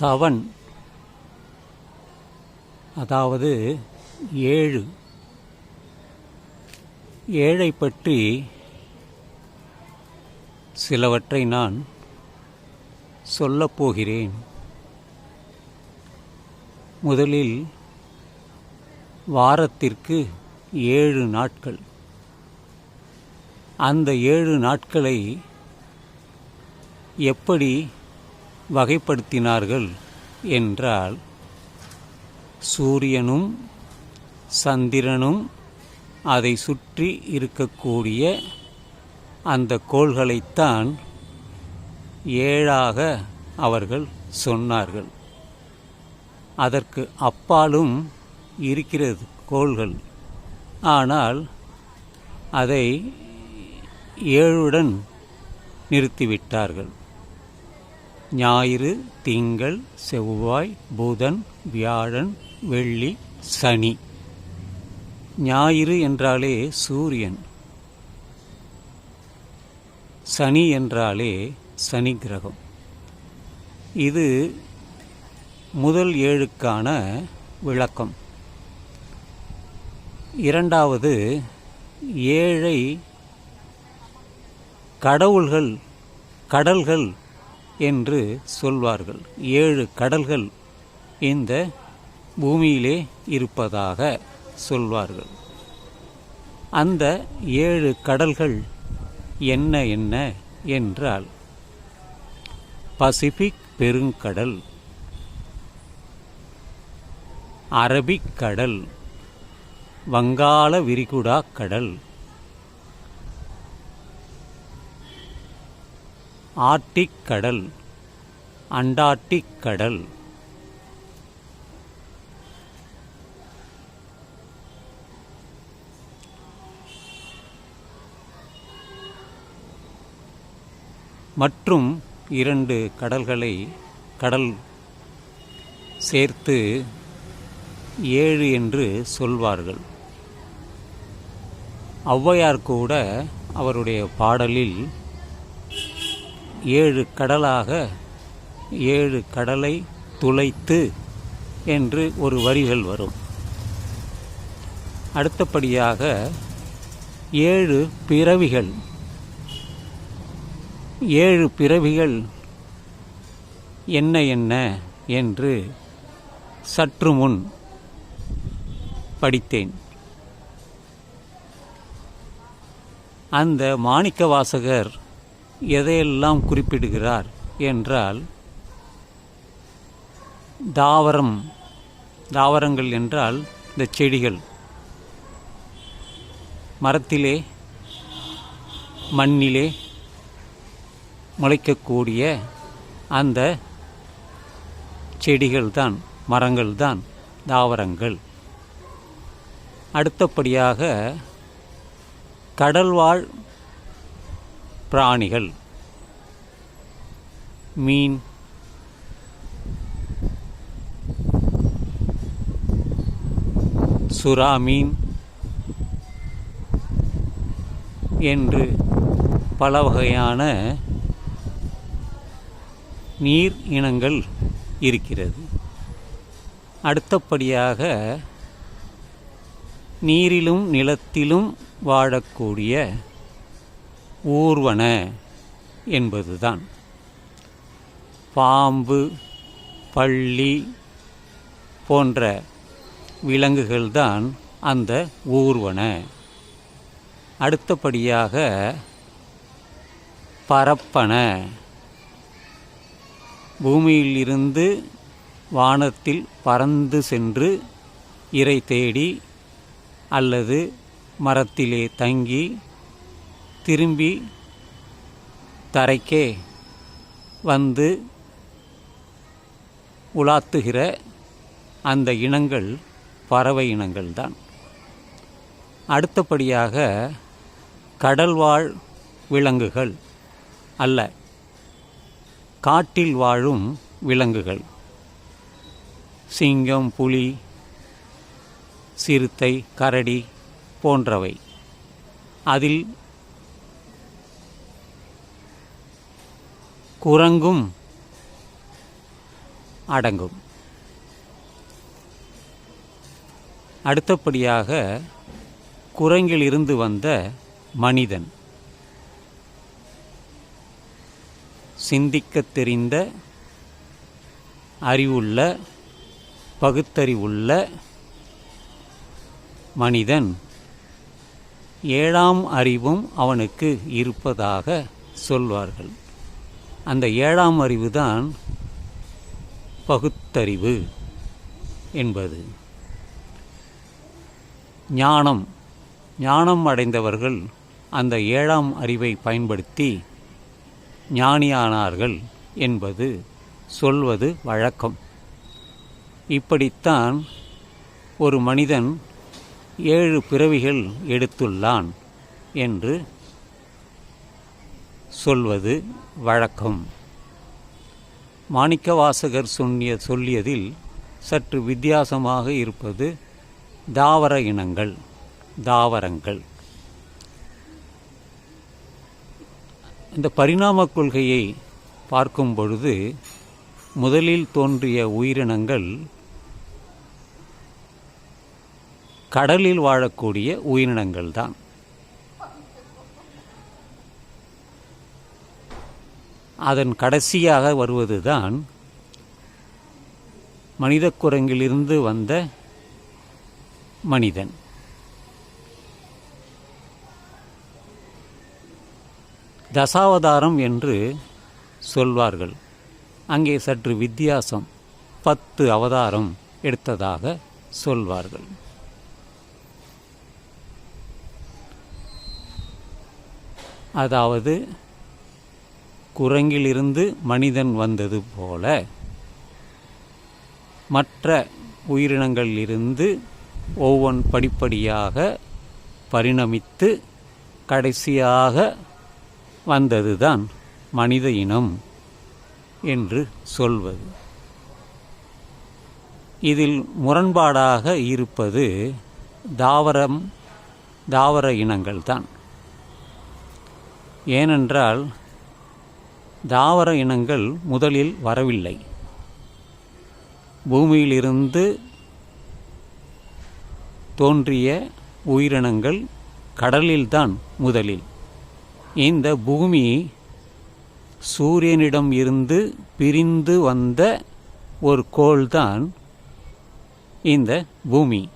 Seven அதாவது ஏழு. ஏழை பற்றி சிலவற்றை நான் சொல்லப் போகிறேன் முதலில் வாரத்திற்கு ஏழு நாட்கள். அந்த ஏழு நாட்களை எப்படி வகைப்படுத்தினார்கள் என்றால் சூரியனும் சந்திரனும் அதை சுற்றி இருக்கக்கூடிய அந்த கோள்களைத்தான் ஏழாக அவர்கள் சொன்னார்கள். அதற்கு அப்பாலும் இருக்கிறது கோள்கள். ஆனால் அதை ஏழுடன் நிறுத்திவிட்டார்கள். ஞாயிறு திங்கள் செவ்வாய் புதன் வியாழன் வெள்ளி சனி. ஞாயிறு என்றாலே சூரியன். சனி என்றாலே சனி கிரகம். இது முதல் ஏழுக்கான விளக்கம். இரண்டாவது ஏழை கடவுள்கள் கடல்கள் என்று சொல்வார்கள். ஏழு கடல்கள் இந்த பூமியிலே இருப்பதாக சொல்வார்கள். அந்த ஏழு கடல்கள் என்ன என்ன என்றால் பசிபிக் பெருங்கடல் அரபிக் கடல் வங்காள விரிகுடா கடல் ஆர்டிக் கடல் அண்டார்டிக் கடல் மற்றும் இரண்டு கடல்களை கடல் சேர்த்து ஏழு என்று சொல்வார்கள். ஔவையார் கூட அவருடைய பாடலில் ஏழு கடலாக ஏழு கடலை துளைத்து என்று ஒரு வரிகள் வரும். அடுத்தபடியாக ஏழு பிறவிகள். ஏழு பிறவிகள் என்ன என்ன என்று சற்று முன் படித்தேன். அந்த மாணிக்க வாசகர் எதையெல்லாம் குறிப்பிடுகிறார் என்றால் தாவரம் தாவரங்கள் என்றால் இந்த செடிகள். மரத்திலே மண்ணிலே முளைக்கக்கூடிய அந்த செடிகள்தான் மரங்கள்தான் தாவரங்கள். அடுத்தபடியாக கடல்வாழ் பிராணிகள். மீன். சுறா மீன். என்று பல வகையான நீர் இனங்கள் இருக்கிறது. அடுத்தபடியாக நீரிலும் நிலத்திலும் வாழக்கூடிய ஊர்வன என்பதுதான். பாம்பு பள்ளி போன்ற விலங்குகள்தான் அந்த ஊர்வன. அடுத்தபடியாக பரப்பன. பூமியிலிருந்து வானத்தில் பறந்து சென்று இரை தேடி அல்லது மரத்திலே தங்கி திரும்பி தரைக்கே வந்து உலாத்துகிற அந்த இனங்கள் பறவை இனங்கள்தான். அடுத்தபடியாக கடல்வாழ் விலங்குகள் அல்ல காட்டில் வாழும் விலங்குகள். சிங்கம் புலி சிறுத்தை கரடி போன்றவை. அதில் குரங்கும் அடங்கும். அடுத்தபடியாக குரங்கிலிருந்து வந்த மனிதன். சிந்திக்கத் தெரிந்த அறிவுள்ள பகுத்தறிவுள்ள மனிதன் ஏழாம் அறிவும் அவனுக்கு இருப்பதாக சொல்வார்கள். அந்த ஏழாம் அறிவு தான் பகுத்தறிவு என்பது. ஞானம். ஞானம் அடைந்தவர்கள் அந்த ஏழாம் அறிவை பயன்படுத்தி ஞானியானார்கள் என்பது சொல்வது வழக்கம். இப்படித்தான் ஒரு மனிதன் ஏழு பிறவிகள் எடுத்துள்ளான் என்று சொல்வது வழக்கம். மாணிக்கவாசகர் சொன்னிய சொல்லியதில் சற்று வித்தியாசமாக இருப்பது தாவர இனங்கள் தாவரங்கள். இந்த பரிணாமக் கொள்கையை பார்க்கும் பொழுது முதலில் தோன்றிய உயிரினங்கள் கடலில் வாழக்கூடிய உயிரினங்கள் தான் அதன் கடைசியாக வருவதுதான் மனித குரங்கிலிருந்து வந்த மனிதன். தசாவதாரம் என்று சொல்வார்கள். அங்கே சற்று வித்தியாசம். பத்து அவதாரம் எடுத்ததாக சொல்வார்கள். அதாவது குரங்கிலிருந்து மனிதன் வந்தது போல மற்ற உயிரினங்களிலிருந்து ஒவ்வொன் படிப்படியாக பரிணமித்து கடைசியாக வந்ததுதான் மனித இனம் என்று சொல்வது. இதில் முரண்பாடாக இருப்பது தாவரம் தாவர இனங்கள்தான். ஏனென்றால் தாவர இனங்கள் முதலில் வரவில்லை. பூமியிலிருந்து தோன்றிய உயிரினங்கள் கடலில்தான் முதலில். இந்த பூமி சூரியனிடம் இருந்து பிரிந்து வந்த ஒரு கோள்தான் இந்த பூமி.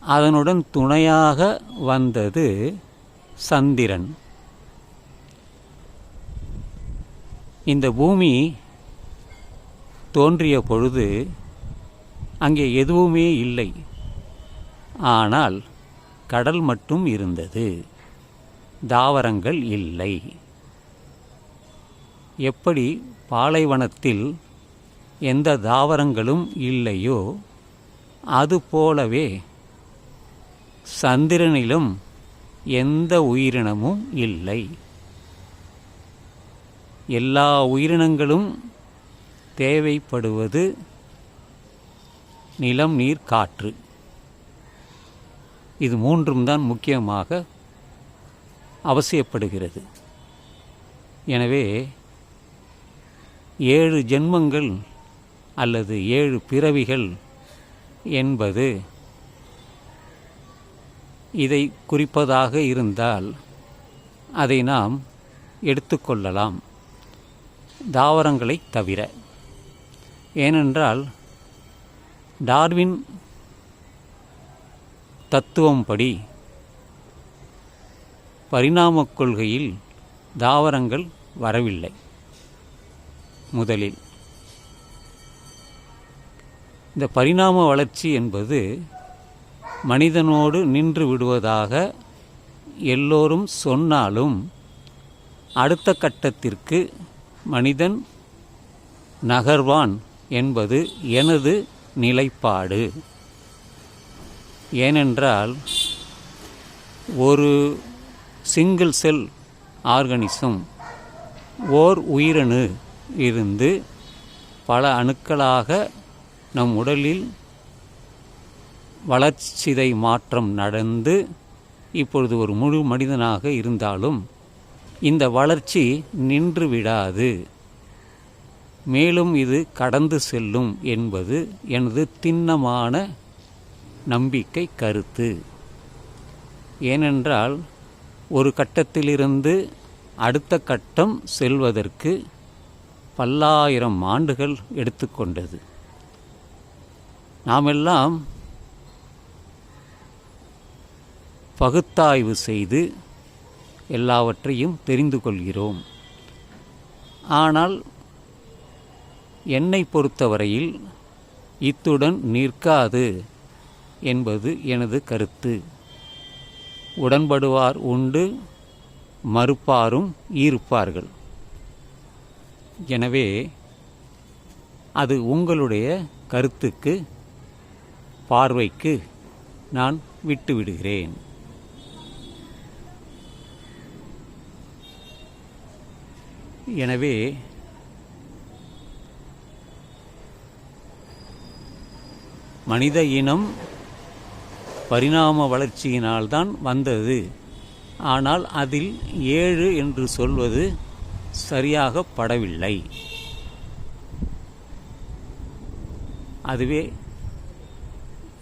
அதனுடன் துணையாக வந்தது சந்திரன். இந்த பூமி தோன்றிய பொழுது அங்கே எதுவுமே இல்லை. ஆனால் கடல் மட்டும் இருந்தது. தாவரங்கள் இல்லை. எப்படி பாலைவனத்தில் எந்த தாவரங்களும் இல்லையோ அதுபோலவே சந்திரனிலும் எந்த உயிரினமும் இல்லை. எல்லா உயிரினங்களும் தேவைப்படுவது நிலம் நீர் காற்று. இது மூன்றும் தான் முக்கியமாக அவசியப்படுகிறது. எனவே ஏழு ஜென்மங்கள் அல்லது ஏழு பிறவிகள் என்பது இதை குறிப்பதாக இருந்தால் அதை நாம் எடுத்துக்கொள்ளலாம் தாவரங்களை தவிர. ஏனென்றால் டார்வின் தத்துவம் படி பரிணாமக் கொள்கையில் தாவரங்கள் வரவில்லை. முதலில் இந்த பரிணாம வளர்ச்சி என்பது மனிதனோடு நின்று விடுவதாக எல்லோரும் சொன்னாலும் அடுத்த கட்டத்திற்கு மனிதன் நகர்வான் என்பது எனது நிலைப்பாடு. ஏனென்றால் ஒரு சிங்கிள் செல் ஆர்கனிசம் ஓர் உயிரணு இருந்து பல அணுக்களாக நம் உடலில் வளர்ச்சிதை மாற்றம் நடந்து இப்பொழுது ஒரு முழு மனிதனாக இருந்தாலும் இந்த வளர்ச்சி நின்று விடாது. மேலும் இது கடந்து செல்லும் என்பது எனது திண்ணமான நம்பிக்கை கருத்து. ஏனென்றால் ஒரு கட்டத்திலிருந்து அடுத்த கட்டம் செல்வதற்கு பல்லாயிரம் ஆண்டுகள் எடுத்துக்கொண்டது. நாமெல்லாம் பகுத்தாய்வு செய்து எல்லாவற்றையும் தெரிந்து கொள்கிறோம். ஆனால் என்னை பொறுத்தவரையில் இத்துடன் நிற்காது என்பது எனது கருத்து. உடன்படுவார் உண்டு மறுப்பாரும் ஈர்ப்பார்கள். எனவே அது உங்களுடைய கருத்துக்கு பார்வைக்கு நான் விட்டுவிடுகிறேன். எனவே மனித இனம் பரிணாம வளர்ச்சியினால்தான் வந்தது. ஆனால் அதில் ஏழு என்று சொல்வது சரியாக படவில்லை. அதுவே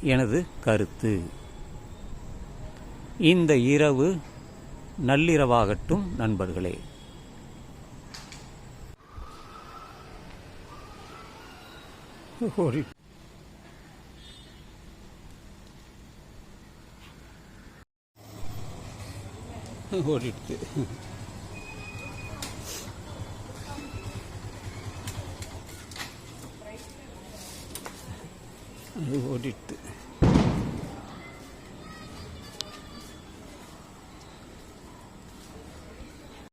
எனது கருத்து. இந்த இரவு நள்ளிரவாகட்டும் நண்பர்களே. ഒരു ഓടിയെടുത്ത് ഓടിയെടുത്ത്